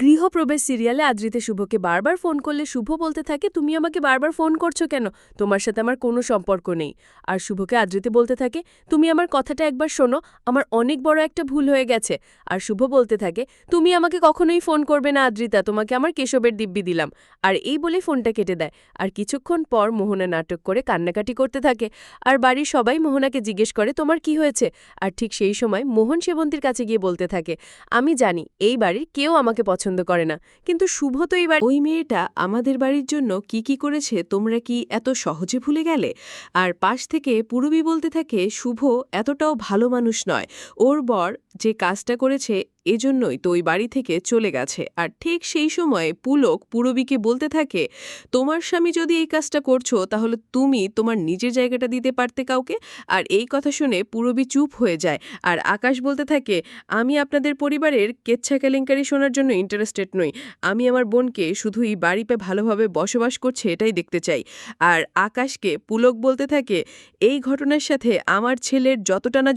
গৃহপ্রবেশ সিরিয়ালে আদ্রিতে শুভকে বারবার ফোন করলে শুভ বলতে থাকে, তুমি আমাকে বারবার ফোন করছ কেন? তোমার সাথে আমার কোনো সম্পর্ক নেই। আর শুভকে আদ্রিতে বলতে থাকে, তুমি আমার কথাটা একবার শোনো, আমার অনেক বড় একটা ভুল হয়ে গেছে। আর শুভ বলতে থাকে, তুমি আমাকে কখনোই ফোন করবে না আদ্রিতা, তোমাকে আমার কেশবের দিব্যি দিলাম। আর এই বলে ফোনটা কেটে দেয়। আর কিছুক্ষণ পর মোহনা নাটক করে কান্নাকাটি করতে থাকে। আর বাড়ির সবাই মোহনাকে জিজ্ঞেস করে, তোমার কি হয়েছে? আর ঠিক সেই সময় মোহন সেবন্তীর কাছে গিয়ে বলতে থাকে, আমি জানি, এই বাড়ির কেউ আমাকে পছন্দ করে না। কিন্তু শুভ তো এইবার ওই মেয়েটা আমাদের বাড়ির জন্য কি কি করেছে তোমরা কি এত সহজে ভুলে গেলে? আর পাশ থেকে পুরবি বলতে থাকে, শুভ এতটাও ভালো মানুষ নয়। ওর বর যে কাজটা করেছে এজন্যই তো ওই বাড়ি থেকে চলে গেছে। আর ঠিক সেই সময় পুলক পুরবীকে বলতে থাকে, তোমার স্বামী যদি এই কাজটা করছ, তাহলে তুমি তোমার নিজের জায়গাটা দিতে পারতে কাউকে? আর এই কথা শুনে পুরবী চুপ হয়ে যায়। আর আকাশ বলতে থাকে, আমি আপনাদের পরিবারের কেচ্ছা কেলেঙ্কারি শোনার জন্য ইন্টারেস্টেড নই। আমি আমার বোনকে শুধু এই বাড়িতে ভালোভাবে বসবাস করছে এটাই দেখতে চাই। আর আকাশকে পুলক বলতে থাকে, এই ঘটনার সাথে আমার ছেলের যতটা না